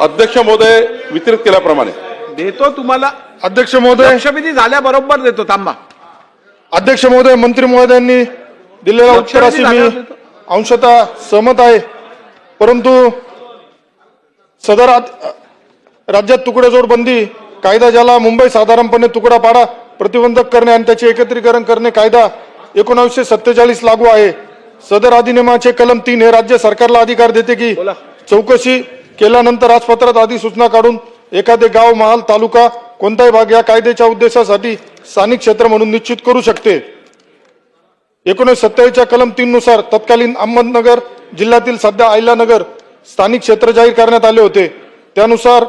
अध्यक्ष महोदय वितरित केल्याप्रमाणे. देतो तुम्हाला. अध्यक्ष महोदय. लक्षवेधी झाल्याबरोबर देतो थांबा. अध्यक्ष महोदय मंत्री महोदयांनी दिलेल्या उत्तराशी मी. अंशतः सहमत आहे. परंतु सदर राज्यात तुकडेजोड बंदी कायदा ज्याला मुंबई साधारणपणे तुकडा पाडा प्रतिबंधक करणे आणि त्याचे एकत्रीकरण करणे कायदा एकोणावीसशे सत्तेचाळीस लागू आहे. सदर अधिनियमाचे कलम तीन हे राज्य सरकारला अधिकार देते की. चौकशी केल्यानंतर राजपत्रात अधिसूचना काढून एखादे गाव महाल तालुका कोणताही भाग या कायद्याच्या उद्देशासाठी स्थानिक क्षेत्र म्हणून निश्चित करू शकते. एकोणीसशे सत्तावीसच्या कलम तीन नुसार तत्कालीन अहमदनगर जिल्ह्यातील सध्या आयलानगर स्थानिक क्षेत्र जाहीर करण्यात आले होते. त्यानुसार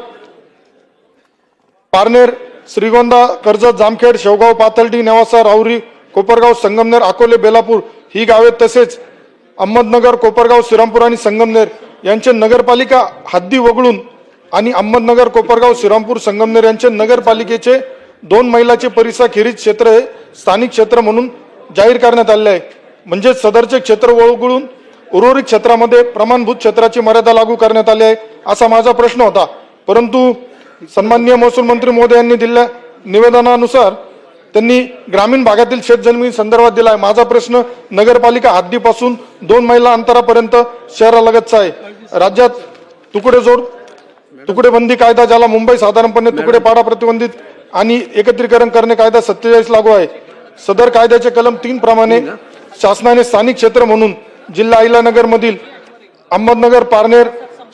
पारनेर श्रीगोंदा कर्जत जामखेड शेवगाव पाथर्डी नेवासा राहुरी कोपरगाव संगमनेर अकोले बेलापूर ही गावे तसेच अहमदनगर कोपरगाव श्रीरामपूर आणि संगमनेर यांचे नगरपालिका हद्दी वगळून आणि अहमदनगर कोपरगाव श्रीरामपूर संगमनेर यांचे नगरपालिकेचे दोन मैलाचे परिसाखेरीज क्षेत्र हे स्थानिक क्षेत्र म्हणून जाहीर करण्यात आले आहे. म्हणजे सदरचे क्षेत्र वगळून उर्वरित क्षेत्रामध्ये प्रमाणभूत क्षेत्राची मर्यादा लागू करण्यात आली आहे असा माझा प्रश्न होता. परंतु सन्माननीय महसूल मंत्री मोदी यांनी दिलेल्या निवेदनानुसार त्यांनी ग्रामीण भागातील शेतजमिनी संदर्भात दिला आहे माझा प्रश्न नगरपालिका हद्दीपासून दोन मैला अंतरापर्यंत शहरालगतचा आहे. राज्यात तुकडे जोड तुकडेबंदी कायदा ज्याला मुंबई साधारणपणे तुकडे पाडा प्रतिबंधित आणि एकत्रीकरण करणे कायदा सत्तेचाळीस लागू आहे. सदर कायद्याचे कलम तीन प्रमाणे शासनाने स्थानिक क्षेत्र म्हणून जिल्हा अहिलानगर मधील अहमदनगर पारनेर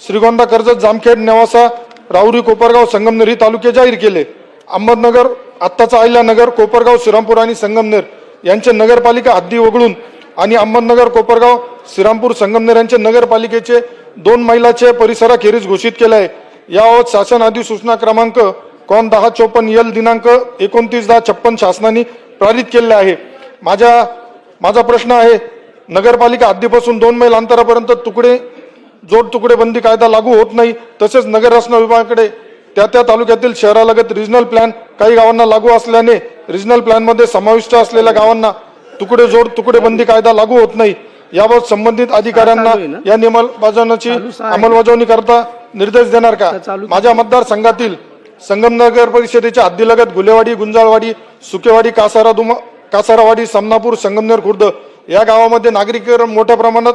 श्रीगोंदा कर्जत जामखेड नेवासा राहुरी कोपरगाव संगमनेर ही तालुके जाहीर केले. अहमदनगर आत्ताचा अहिल्यानगर कोपरगाव श्रीरामपूर आणि संगमनेर यांचे नगरपालिका हद्दी वगळून आणि अहमदनगर कोपरगाव श्रीरामपूर संगमनेर यांचे नगरपालिकेचे दोन मैलाचे परिसराखेरीज घोषित केले आहे. याबाबत शासन अधिसूचना क्रमांक कॉन दहा चोपन्न यल दिनांक एकोणतीस दहा छप्पन शासनाने पारित केले आहे. माझ्या माझा प्रश्न आहे नगरपालिका हद्दीपासून दोन मैल अंतरापर्यंत तुकडे जोड तुकडे बंदी कायदा लागू होत नाही तसेच नगर रचना विभागाकडे त्या त्या तालुक्यातील शहरालगत रिजनल प्लॅन काही गावांना लागू असल्याने रिजनल प्लॅनमध्ये समाविष्ट असलेल्या गावांना तुकडे जोड तुकडे बंदी कायदा लागू होत नाही याबाबत संबंधित अधिकाऱ्यांना? या आहे. अंमलबजावणी करता निर्देश देणार का माझ्या मतदारसंघातील संगमनगर परिषदेच्या हद्दीलगत गुलेवाडी गुंजाळवाडी सुकेवाडी कासारा दुमा कासारावाडी समनापूर संगमनेर खुर्द या गावामध्ये नागरिकीकरण मोठ्या प्रमाणात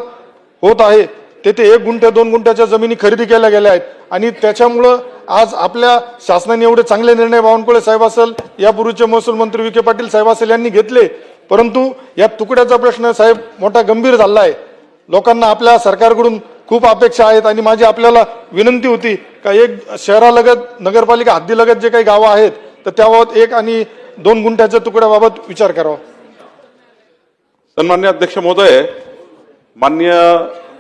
होत आहे तेथे एक गुंठ्या दोन गुंठ्याच्या जमिनी खरेदी केल्या गेल्या आहेत. आणि त्याच्यामुळं आज आपल्या शासनाने एवढे चांगले निर्णय बावनकुळे साहेब असेल यापूर्वीचे महसूल मंत्री विखे पाटील साहेब असेल यांनी घेतले. परंतु या तुकड्याचा प्रश्न साहेब मोठा गंभीर झाला आहे लोकांना आपल्या सरकारकडून खूप अपेक्षा आहेत आणि माझी आपल्याला विनंती होती का एक शहरालगत नगरपालिका हद्दीलगत जे काही गावं आहेत तर त्याबाबत एक आणि दोन गुंठ्याच्या तुकड्याबाबत विचार करावा. सन्मान्य अध्यक्ष महोदय मान्य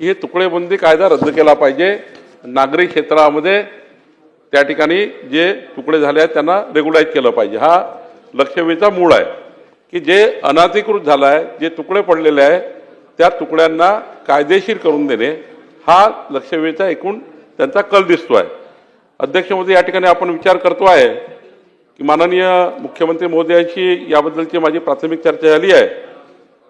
की हे तुकडेबंदी कायदा रद्द केला पाहिजे. नागरी क्षेत्रामध्ये त्या ठिकाणी जे तुकडे झाले आहेत त्यांना रेग्युलाईज केलं पाहिजे. हा लक्षवेधीचा मूळ आहे की जे अनाधिकृत झालं आहे जे तुकडे पडलेले आहे त्या तुकड्यांना कायदेशीर करून देणे हा लक्षवेधीचा एकूण त्यांचा कल दिसतो आहे अध्यक्ष या ठिकाणी आपण विचार करतो आहे की माननीय मुख्यमंत्री मोदी यांची याबद्दलची माझी प्राथमिक चर्चा झाली आहे.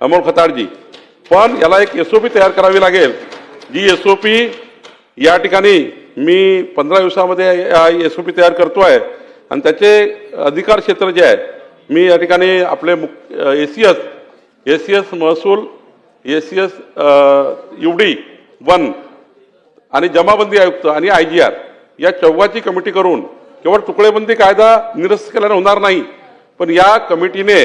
अमोल खताडजी. पण याला एक एस ओ पी तयार करावी लागेल. जी एस ओ पी या ठिकाणी मी पंधरा दिवसामध्ये एस ओ पी तयार करतो आहे आणि त्याचे अधिकार क्षेत्र जे आहे मी या ठिकाणी आपले A C S A C S महसूल A C S U D one आणि जमाबंदी आयुक्त आणि आय जी आर या चौघाची कमिटी करून केवळ तुकडेबंदी कायदा निरस्त केल्याने होणार नाही. पण या कमिटीने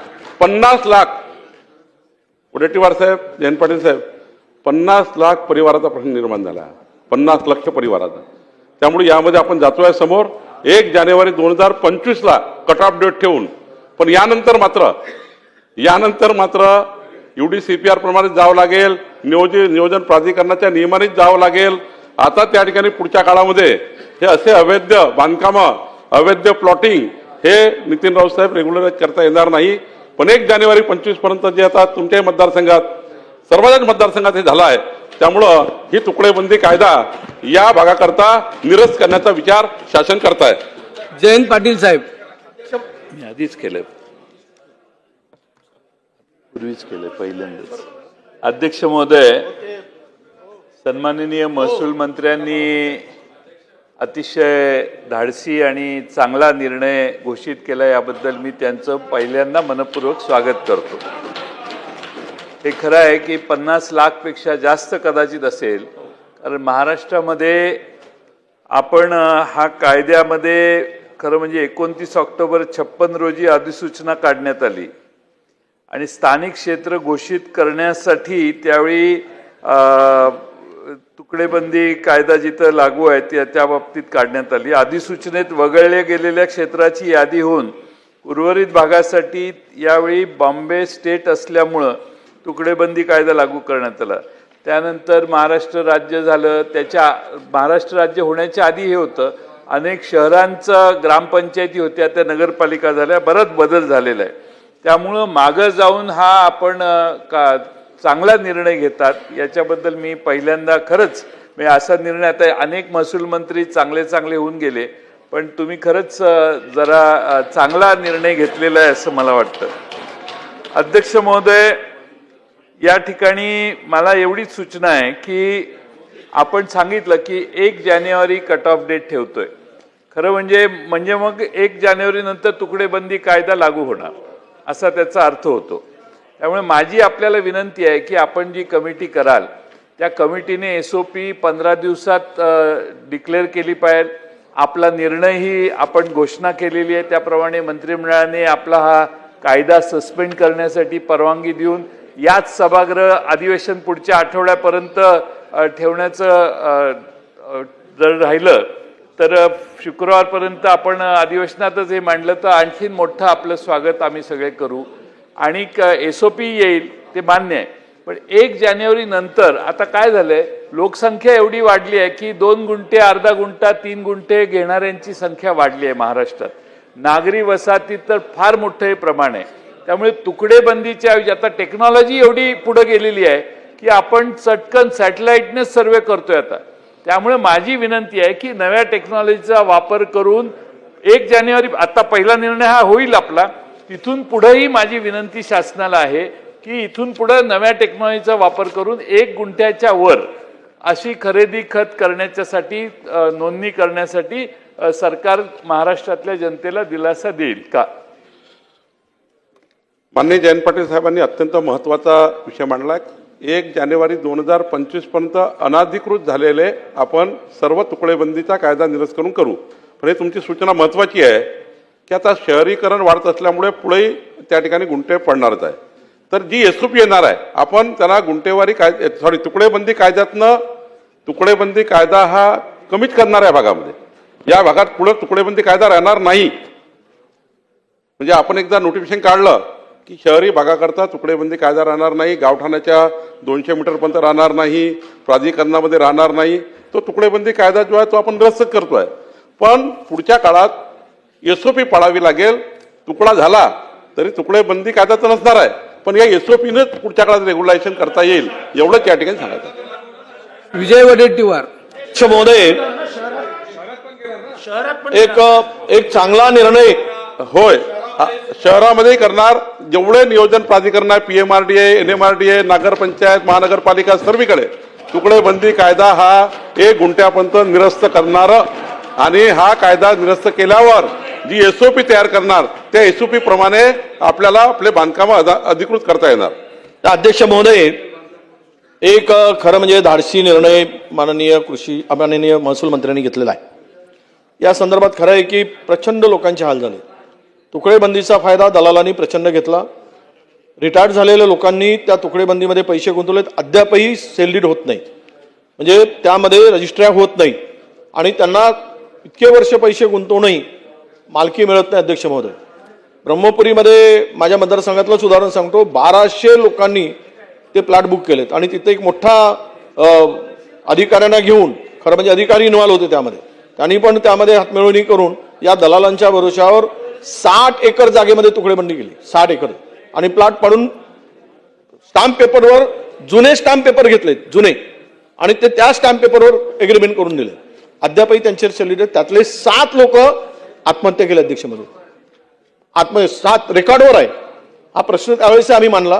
पन्नास लाख. वडेट्टीवार साहेब जयंत पाटील साहेब पन्नास लाख परिवाराचा प्रश्न निर्माण झाला. पन्नास लक्ष परिवाराचा. त्यामुळे यामध्ये आपण जातोय समोर. एक जानेवारी दोन हजार पंचवीसला कट ऑफ डेट ठेवून. पण यानंतर मात्र यानंतर मात्र U D C P R प्रमाणे जावं लागेल. नियोजित नियोजन प्राधिकरणाच्या नियमानेच जावं लागेल. आता त्या ठिकाणी पुढच्या काळामध्ये हे असे अवैध बांधकामं अवैध प्लॉटिंग हे नितीन राऊत साहेब रेग्युलराईज करता येणार नाही. पण एक जानेवारी पंचवीसपर्यंत जे आता तुमच्याही मतदारसंघात सर्वच मतदारसंघात हे झालं आहे. त्यामुळं ही तुकडेबंदी कायदा या भागाकरता निरस्त करण्याचा विचार शासन करत आहे जयंत पाटील साहेब. मी आधीच केलं पूर्वीच केलं पहिल्यांदाच. अध्यक्ष महोदय सन्माननीय महसूल मंत्र्यांनी अतिशय धाडसी आणि चांगला निर्णय घोषित केला याबद्दल मी त्यांचं पहिल्यांदा मनपूर्वक स्वागत करतो. हे खरं आहे की पन्नास लाखपेक्षा जास्त कदाचित असेल कारण महाराष्ट्रामध्ये आपण हा कायद्यामध्ये खरं म्हणजे एकोणतीस ऑक्टोबर छप्पन रोजी अधिसूचना काढण्यात आली. आणि स्थानिक क्षेत्र घोषित करण्यासाठी त्यावेळी तुकडेबंदी कायदा जिथं लागू आहे त्या त्या बाबतीत काढण्यात आली. अधिसूचनेत वगळल्या गेलेल्या क्षेत्राची यादी होऊन उर्वरित भागासाठी यावेळी बॉम्बे स्टेट असल्यामुळं तुकडेबंदी कायदा लागू करण्यात आला. त्यानंतर महाराष्ट्र राज्य झालं. त्याच्या महाराष्ट्र राज्य होण्याच्या आधी हे होतं. अनेक शहरांचं ग्रामपंचायती होत्या त्या नगरपालिका झाल्या. बराच बदल झालेला आहे. त्यामुळं मागं जाऊन हा आपण का चांगला निर्णय घेतात याच्याबद्दल मी पहिल्यांदा खरंच म्हणजे असा निर्णय आता अनेक महसूल मंत्री चांगले चांगले होऊन गेले पण तुम्ही खरंच जरा चांगला निर्णय घेतलेला आहे असं मला वाटतं. अध्यक्ष महोदय या ठिकाणी मला एवढीच सूचना आहे की आपण सांगितलं की एक जानेवारी कट ऑफ डेट ठेवतोय. खरं म्हणजे म्हणजे मग एक जानेवारी नंतर तुकडेबंदी कायदा लागू होणार असा त्याचा अर्थ होतो. त्यामुळे माझी आपल्याला विनंती आहे की आपण जी कमिटी कराल त्या कमिटीने एस ओ पी पंधरा दिवसात डिक्लेअर केली पाहिजे. आपला निर्णयही आपण घोषणा केलेली आहे. त्याप्रमाणे मंत्रिमंडळाने आपला हा कायदा सस्पेंड करण्यासाठी परवानगी देऊन याच सभागृह अधिवेशन पुढच्या आठवड्यापर्यंत ठेवण्याचं जर राहिलं तर शुक्रवारपर्यंत आपण अधिवेशनातच हे मांडलं. तर आणखीन मोठं आपलं स्वागत आम्ही सगळे करू. आणि एस ओ पी येईल ते मान्य आहे. पण एक जानेवारी नंतर आता काय झालंय? लोकसंख्या एवढी वाढली आहे की दोन गुंठे अर्धा गुंठा तीन गुंठे घेणाऱ्यांची संख्या वाढली आहे महाराष्ट्रात. नागरी वसाहतीत तर फार मोठं हे प्रमाण आहे. त्यामुळे तुकडेबंदीच्या ऐवजी आता टेक्नॉलॉजी एवढी पुढे गेलेली आहे की आपण चटकन सॅटेलाइटनेच सर्वे करतोय आता. त्यामुळे माझी विनंती आहे की नव्या टेक्नॉलॉजीचा वापर करून एक जानेवारी आता पहिला निर्णय हा होईल आपला तिथून पुढेही माझी विनंती शासनाला आहे की इथून पुढे नव्या टेक्नॉलॉजीचा वापर करून एक गुंठ्याच्या वर अशी खरेदी खत करण्याच्यासाठी नोंदणी करण्यासाठी सरकार महाराष्ट्रातल्या जनतेला दिलासा देईल का? माननीय जयंत पाटील साहेबांनी अत्यंत महत्त्वाचा विषय मांडला. एक जानेवारी दोन हजार पंचवीसपर्यंत अनाधिकृत झालेले आपण सर्व तुकडेबंदीचा कायदा निरस्त करून करू. पण हे तुमची सूचना महत्त्वाची आहे. की आता शहरीकरण वाढत असल्यामुळे पुढेही त्या ठिकाणी गुंठे पडणारच आहे. तर जी एस पी येणार आहे आपण त्यांना गुंठेवारी काय सॉरी तुकडेबंदी कायद्यातनं तुकडेबंदी कायदा हा कमीच करणार आहे भागामध्ये. या भागात पुढे तुकडेबंदी कायदा राहणार नाही. म्हणजे आपण एकदा नोटिफिकेशन काढलं की शहरी भागाकरता तुकडेबंदी कायदा राहणार नाही गावठाण्याच्या दोनशे मीटरपर्यंत राहणार नाही प्राधिकरणामध्ये राहणार नाही. तो तुकडेबंदी कायदा जो आहे तो आपण रद्द आहे पण पुढच्या काळात एस ओ पी पाळावी लागेल. तुकडा झाला तरी तुकडेबंदी कायदा तर नसणार आहे. पण या एस ओ पीनंच पुढच्या काळात रेग्युलेशन करता येईल एवढंच या ठिकाणी सांगायचं विजय वडेट्टीवार. महोदय. एक एक चांगला निर्णय. होय. शहरामध्येही करणार जेवढे नियोजन प्राधिकरण आहे पीएमआरडीए एनएमआरडीए नगरपंचायत महानगरपालिका सर्वीकडे तुकडेबंदी कायदा हा एक गुंठ्यापर्यंत निरस्त करणार आणि हा कायदा निरस्त केल्यावर जी एसओपी तयार करणार त्या एसओपी प्रमाणे आपल्याला आपले बांधकाम अधिकृत करता येणार. अध्यक्ष महोदय एक खरं म्हणजे धाडसी निर्णय माननीय कृषी माननीय महसूल मंत्र्यांनी घेतलेला आहे. या संदर्भात खरं आहे की प्रचंड लोकांचे हाल झाले. तुकडेबंदीचा फायदा दलालांनी प्रचंड घेतला. रिटायर्ड झालेल्या लोकांनी त्या तुकडेबंदीमध्ये पैसे गुंतवलेत. अद्यापही सेलडीड होत नाही म्हणजे त्यामध्ये रजिस्ट्र्या होत नाही आणि त्यांना इतके वर्ष पैसे गुंतवूनही मालकी मिळत नाही अध्यक्ष महोदय. ब्रह्मपुरीमध्ये माझ्या मतदारसंघातलंच उदाहरण सांगतो बाराशे लोकांनी ते प्लॅट बुक केलेत. आणि तिथे एक मोठा अधिकाऱ्यांना घेऊन खरं म्हणजे अधिकारी इन्व्हॉल्व होते त्यामध्ये. त्यांनी पण त्यामध्ये हातमिळवणी करून या दलालांच्या भरोशावर साठ एकर जागेमध्ये तुकडेबंदी केली. साठ एकर. आणि प्लॉट पाडून स्टॅम्प पेपरवर जुने स्टॅम्प पेपर घेतलेत जुने. आणि ते त्या स्टॅम्प पेपरवर एग्रीमेंट करून दिले. अद्यापही त्यांचे चलित त्यातले सात लोक आत्महत्या केली अध्यक्ष म्हणून आत्म सात रेकॉर्डवर आहे. हा प्रश्न त्यावेळेस आम्ही मानला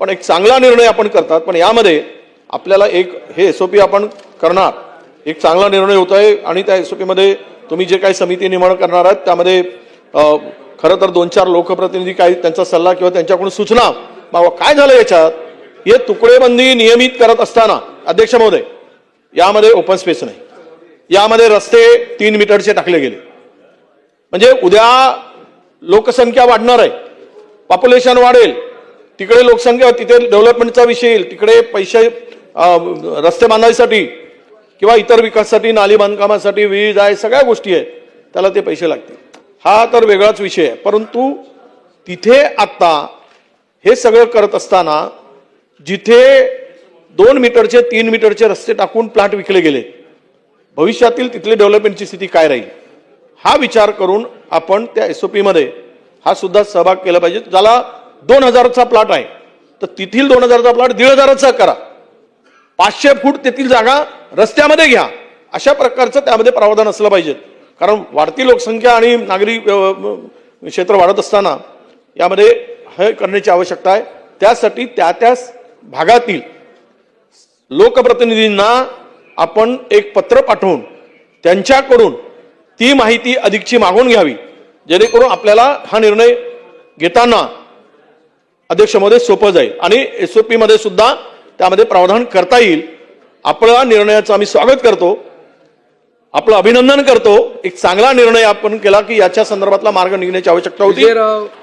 पण एक चांगला निर्णय आपण करतात. पण यामध्ये आपल्याला एक हे एस आपण करणार. एक चांगला निर्णय होत आहे आणि त्या एसमध्ये तुम्ही जे काही समिती निर्माण करणार आहात त्यामध्ये खरं तर दोन चार लोकप्रतिनिधी काही त्यांचा सल्ला किंवा त्यांच्याकडून सूचना बाबा काय झालं याच्यात? हे तुकडेबंदी नियमित करत असताना अध्यक्ष महोदय यामध्ये ओपन स्पेस नाही. यामध्ये रस्ते तीन मीटरचे टाकले गेले. म्हणजे उद्या लोकसंख्या वाढणार आहे. पॉप्युलेशन वाढेल. तिकडे लोकसंख्या तिथे डेव्हलपमेंटचा विषय येईल. तिकडे पैसे रस्ते बांधायसाठी किंवा इतर विकासासाठी नाली बांधकामासाठी वीज आहे सगळ्या गोष्टी आहेत. त्याला ते पैसे लागतील. हा तर वेगळाच विषय आहे. परंतु तिथे आत्ता हे सगळं करत असताना जिथे दोन मीटरचे तीन मीटरचे रस्ते टाकून प्लांट विकले गेले भविष्यातील तिथले डेव्हलपमेंटची स्थिती काय राहील? हा विचार करून आपण त्या एस ओ पीमध्ये हा सुद्धा सहभाग केला पाहिजे. ज्याला दोन हजारचा प्लॉट आहे. तर तेथील दोन हजारचा प्लॉट दीड हजाराचा करा. पाचशे फूट तेथील जागा रस्त्यामध्ये घ्या. अशा प्रकारचं त्यामध्ये प्रावधान असलं पाहिजे. कारण वाढती लोकसंख्या आणि नागरी क्षेत्र वाढत असताना यामध्ये हे करण्याची आवश्यकता आहे. त्यासाठी त्या त्या भागातील लोकप्रतिनिधींना आपण एक पत्र पाठवून त्यांच्याकडून ती माहिती अधिकची मागून घ्यावी. जेणेकरून आपल्याला हा निर्णय घेताना अध्यक्ष महोदय सोपं जाईल. आणि एस ओ मध्ये सुद्धा त्यामध्ये प्रावधान करता येईल. आपल्या निर्णयाचं आम्ही स्वागत करतो. आपलं अभिनंदन करतो. एक चांगला निर्णय आपण केला की याच्या संदर्भातला मार्ग निघण्याची आवश्यकता होती.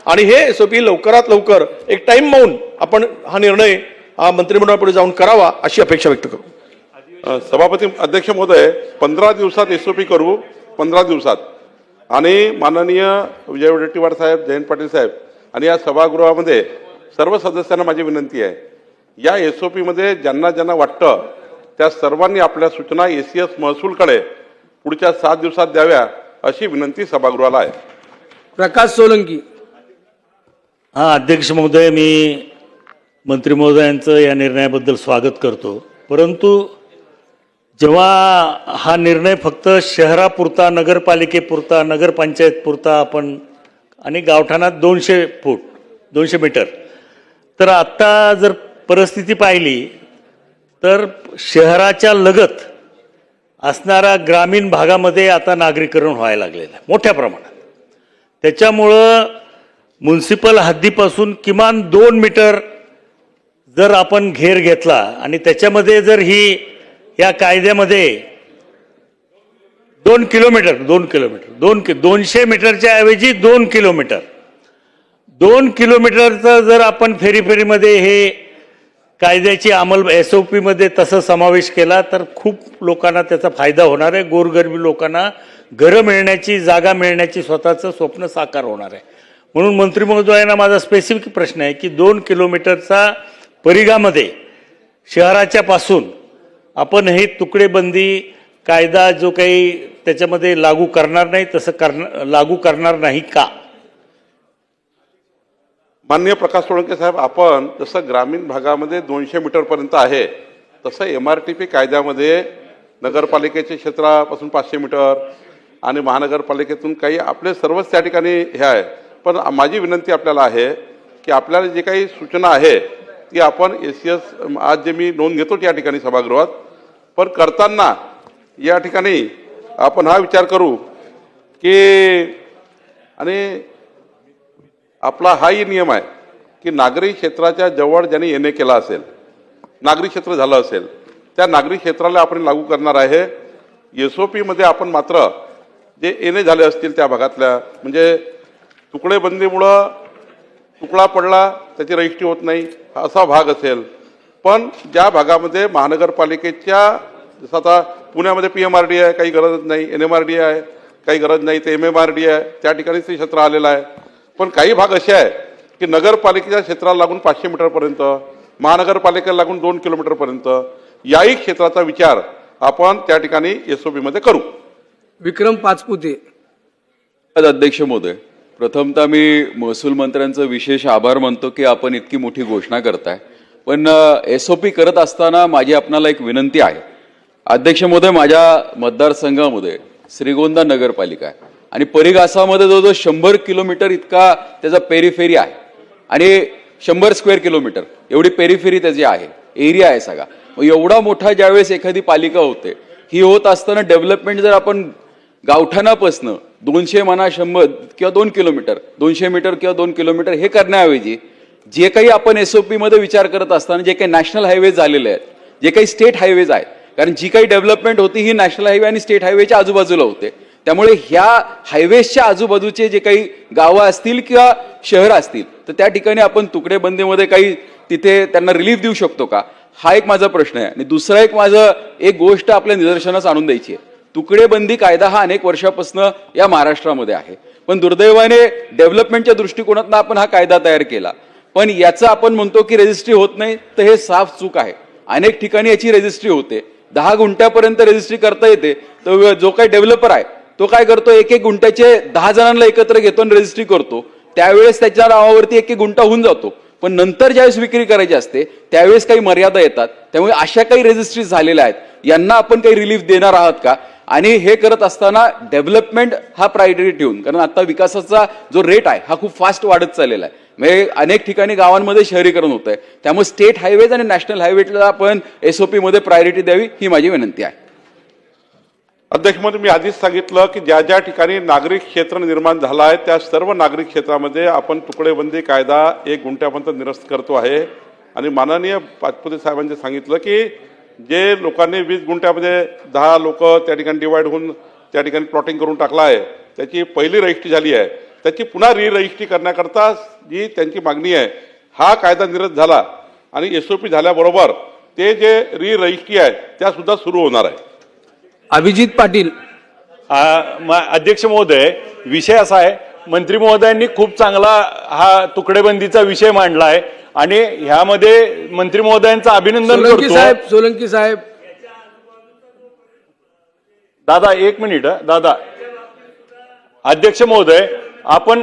आणि हे एसओपी लवकरात लवकर एक टाइम मावून आपण हा निर्णय हा मंत्रिमंडळापुढे जाऊन करावा अशी अपेक्षा व्यक्त करू. सभापती अध्यक्ष महोदय पंधरा दिवसात एसओपी करू. पंधरा दिवसात. आणि माननीय विजय वडेट्टीवार साहेब जयंत पाटील साहेब आणि या सभागृहामध्ये सर्व सदस्यांना माझी विनंती आहे. या एस ओ पीमध्ये ज्यांना ज्यांना वाटतं त्या सर्वांनी आपल्या सूचना ए सी एस महसूलकडे पुढच्या सात दिवसात द्याव्या अशी विनंती सभागृहाला आहे. प्रकाश सोलंकी. हा अध्यक्ष महोदय मी मंत्री महोदयांचं या निर्णयाबद्दल स्वागत करतो. परंतु जेव्हा हा निर्णय फक्त शहरापुरता नगरपालिकेपुरता नगरपंचायतपुरता आपण आणि गावठाणात दोनशे फूट दोनशे मीटर. तर आत्ता जर परिस्थिती पाहिली तर शहराच्या लगत असणाऱ्या ग्रामीण भागामध्ये आता नागरीकरण व्हायला लागलेलं आहे मोठ्या प्रमाणात. त्याच्यामुळं म्युन्सिपल हद्दीपासून किमान दोन मीटर जर आपण घेर घेतला आणि त्याच्यामध्ये जर ही या कायद्यामध्ये दोन किलोमीटर दोन किलोमीटर दोन कि दोनशे मीटरच्या ऐवजी दोन किलोमीटर. दोन किलोमीटरचं जर आपण फेरी फेरीमध्ये हे कायद्याची अंमल एस ओ पीमध्ये तसं समावेश केला तर खूप लोकांना त्याचा फायदा होणार आहे. गोरगरबी लोकांना घरं मिळण्याची जागा मिळण्याची स्वतःचं स्वप्न साकार होणार आहे. म्हणून मंत्री महोदयांना माझा स्पेसिफिक प्रश्न आहे की दोन किलोमीटरचा परिघामध्ये शहराच्या पासून आपण हे तुकडेबंदी कायदा जो काही त्याच्यामध्ये लागू करणार नाही तसं करणार लागू करणार नाही का? माननीय प्रकाश सोळंके साहेब आपण जसं ग्रामीण भागामध्ये दोनशे मीटरपर्यंत आहे तसं एम आर टी पी कायद्यामध्ये नगरपालिकेच्या क्षेत्रापासून पाचशे मीटर आणि महानगरपालिकेतून काही आपले सर्वच त्या ठिकाणी हे आहे. पण माझी विनंती आपल्याला आहे की आपल्याला जे काही सूचना आहे ती आपण एस सी एस आज जे मी नोंद घेतो त्या ठिकाणी सभागृहात पण करताना या ठिकाणी आपण हा विचार करू की आणि आपला हाही नियम आहे की नागरी क्षेत्राच्या जवळ ज्यांनी येणे केला असेल नागरी क्षेत्र झालं असेल त्या नागरी क्षेत्राला आपण लागू करणार आहे. एस ओ पीमध्ये आपण मात्र जे येणे झाले असतील त्या भागातल्या म्हणजे तुकडेबंदीमुळं तुकडा पडला त्याची रजिस्ट्री होत नाही असा भाग असेल. पण ज्या भागामध्ये महानगरपालिकेच्या जसं आता पुण्यामध्ये पी एम आर डी आहे काही गरज नाही एन एम आर डी आहे काही गरज नाही ते एम एम आर डी आहे त्या ठिकाणी ते क्षेत्र आलेलं आहे. पण काही भाग असे आहे की नगरपालिकेच्या क्षेत्राला लागून पाचशे मीटरपर्यंत महानगरपालिकेला लागून दोन किलोमीटरपर्यंत याही क्षेत्राचा विचार आपण त्या ठिकाणी एस ओ मध्ये करू. विक्रम पाचपुते. अध्यक्ष महोदय प्रथमतः मी महसूल मंत्र्यांचं विशेष आभार मानतो की आपण इतकी मोठी घोषणा करताय. पण एस ओ पी करत असताना माझी आपणाला एक विनंती आहे. अध्यक्ष महोदय माझ्या मतदारसंघामध्ये श्रीगोंदा नगरपालिका आहे. आणि परिघासामध्ये जवळजवळ शंभर किलोमीटर इतका त्याचा पेरीफेरी आहे. आणि शंभर स्क्वेअर किलोमीटर एवढी पेरीफेरी त्याची आहे. एरिया आहे सगळा. मग एवढा मोठा ज्यावेळेस एखादी पालिका होते ही होत असताना डेव्हलपमेंट जर आपण गावठाणापासनं दोनशे म्हणा शंभर किंवा दोन किलोमीटर दोनशे मीटर किंवा दोन किलोमीटर हे करण्याऐवजी जे काही आपण एस ओ मध्ये विचार करत असताना जे काही नॅशनल हायवेज झालेले आहेत जे काही स्टेट हायवेज आहेत कारण जी काही डेव्हलपमेंट होती ही नॅशनल हायवे आणि स्टेट हायवेच्या आजूबाजूला होते. त्यामुळे ह्या हायवेजच्या आजूबाजूचे जे काही गावं असतील किंवा शहरं असतील तर त्या ठिकाणी आपण तुकडेबंदीमध्ये काही तिथे त्यांना रिलीफ देऊ शकतो का? हा एक माझा प्रश्न आहे. आणि दुसरा एक माझं एक गोष्ट आपल्या निदर्शनास आणून द्यायची आहे. तुकडेबंदी कायदा हा अनेक वर्षापासून या महाराष्ट्रामध्ये आहे. पण दुर्दैवाने डेव्हलपमेंटच्या दृष्टिकोनातून आपण हा कायदा तयार केला. पण याचं आपण म्हणतो की रजिस्ट्री होत नाही तर हे साफ चूक आहे. अनेक ठिकाणी याची रजिस्ट्री होते. दहा गुंठ्यापर्यंत रजिस्ट्री करता येते. तर जो काही डेव्हलपर आहे तो काय करतो एक एक गुंठ्याचे दहा जणांना एकत्र घेतो आणि रजिस्ट्री करतो. त्यावेळेस त्याच्या नावावरती एक एक गुंठा होऊन जातो. पण नंतर ज्यावेळेस विक्री करायची असते त्यावेळेस काही मर्यादा येतात. त्यामुळे अशा काही रजिस्ट्रीज झालेल्या आहेत. यांना आपण काही रिलीफ देणार आहात का? आणि हे करत असताना डेव्हलपमेंट हा प्रायोरिटी ठेवून कारण आता विकासाचा जो रेट आहे हा खूप फास्ट वाढत चाललेला आहे. म्हणजे अनेक ठिकाणी गावांमध्ये शहरीकरण होत आहे त्यामुळे स्टेट हायवेज आणि नॅशनल हायवेला आपण एसओपी मध्ये प्रायोरिटी द्यावी ही माझी विनंती आहे. अध्यक्षमध्ये मी आधीच सांगितलं की ज्या ज्या ठिकाणी नागरिक क्षेत्र निर्माण झालं आहे त्या सर्व नागरिक क्षेत्रामध्ये आपण तुकडेबंदी कायदा एक गुंठ्यापर्यंत निरस्त करतो आहे. आणि माननीय पाचपुते साहेबांनी सांगितलं की जे लोकांनी वीस गुंठ्यामध्ये दहा लोक त्या ठिकाणी डिवाइड होऊन त्या ठिकाणी प्लॉटिंग करून टाकलं आहे त्याची पहिली रजिस्ट्री झाली आहे. त्याची पुन्हा री रजिस्ट्री करण्याकरता जी त्यांची मागणी आहे हा कायदा निरस्त झाला आणि एस ओ पी झाल्याबरोबर ते जे री रजिस्ट्री आहे त्या सुद्धा सुरू होणार आहे. अभिजित पाटील. आ, म- अध्यक्ष महोदय विषय असा आहे मंत्री महोदयांनी खूप चांगला हा तुकडेबंदीचा विषय मांडला आहे आणि ह्यामध्ये मंत्री महोदयांचं अभिनंदन सोलंकी करतो. साहेब सोलंकी साहेब. दादा एक मिनिट हं, दादा. अध्यक्ष महोदय आपण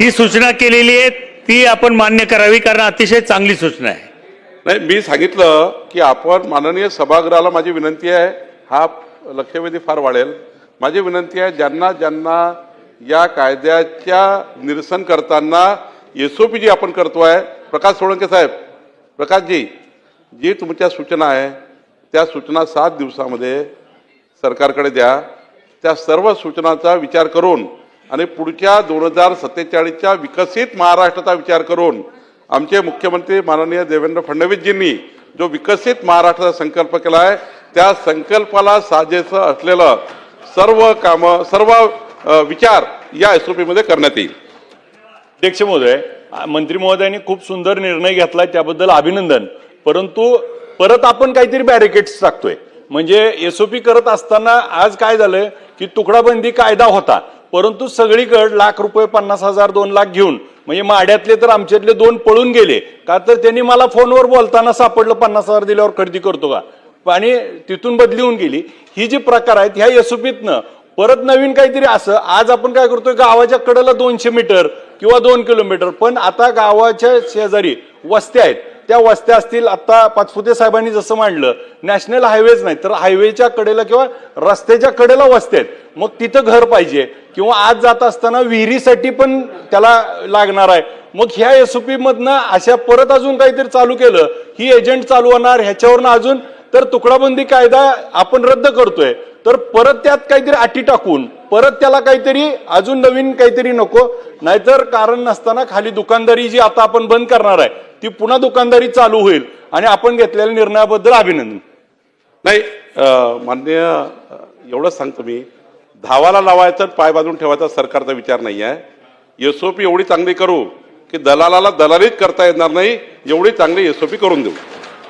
ही सूचना केलेली आहे ती आपण मान्य करावी कारण अतिशय चांगली सूचना आहे. नाही मी सांगितलं की आपण माननीय सभागृहाला माझी विनंती आहे हा लक्षवेधी फार वाढेल. माझी विनंती आहे ज्यांना ज्यांना या कायद्याच्या निरसन करताना एस ओ पी जी आपण करतोय. प्रकाश सोळंके साहेब प्रकाशजी जी तुमच्या सूचना आहे त्या सूचना सात दिवसामध्ये सरकारकडे द्या. त्या सर्व सूचनांचा विचार करून आणि पुढच्या दोन हजार सत्तेचाळीसच्या विकसित महाराष्ट्राचा विचार करून आमचे मुख्यमंत्री माननीय देवेंद्र फडणवीसजींनी जो विकसित महाराष्ट्राचा संकल्प केला आहे त्या संकल्पाला साजेसं असलेलं सर्व कामं सर्व विचार या एस ओ पीमध्ये करण्यात येईल. अध्यक्ष महोदय मंत्री महोदयांनी खूप सुंदर निर्णय घेतला त्याबद्दल अभिनंदन. परंतु परत आपण काहीतरी बॅरिकेड्स टाकतोय. म्हणजे एसओपी करत असताना आज काय झालं की तुकडाबंदी कायदा होता. परंतु सगळीकडे लाख रुपये पन्नास हजार दोन लाख घेऊन म्हणजे माड्यातले तर आमच्यातले दोन पळून गेले. का तर त्यांनी मला फोनवर बोलताना सापडलं पन्नास हजार दिल्यावर खरेदी करतो का? आणि तिथून बदली होऊन गेली. ही जी प्रकार आहेत ह्या एसओपीतनं परत नवीन काहीतरी असं आज आपण काय करतोय गावाच्या कडेला दोनशे मीटर किंवा दोन किलोमीटर पण आता गावाच्या शेजारी वस्त्या आहेत. त्या वस्त्या असतील आता पाचपुते साहेबांनी जसं मांडलं नॅशनल हायवेज नाही तर हायवेच्या कडेला किंवा रस्त्याच्या कडेला वस्त्या आहेत. मग तिथं घर पाहिजे किंवा आज जात असताना विहिरीसाठी पण त्याला लागणार आहे. मग ह्या एसओपी मधनं अशा परत अजून काहीतरी चालू केलं ही एजंट चालू होणार ह्याच्यावरनं अजून तर तुकडाबंदी कायदा आपण रद्द करतोय. तर परत त्यात काहीतरी अटी टाकून परत त्याला काहीतरी अजून नवीन काहीतरी नको नाहीतर कारण नसताना खाली दुकानदारी जी आता आपण बंद करणार आहे ती पुन्हा दुकानदारी चालू होईल आणि आपण घेतलेल्या निर्णयाबद्दल अभिनंदन. नाही मान्य एवढंच सांगतो मी धावाला लावायचं पाय बाजून ठेवायचा सरकारचा विचार नाही आहे. एसओपी एवढी चांगली करू की दलालाला दलालीच करता येणार नाही एवढी चांगली एसओपी करून देऊ.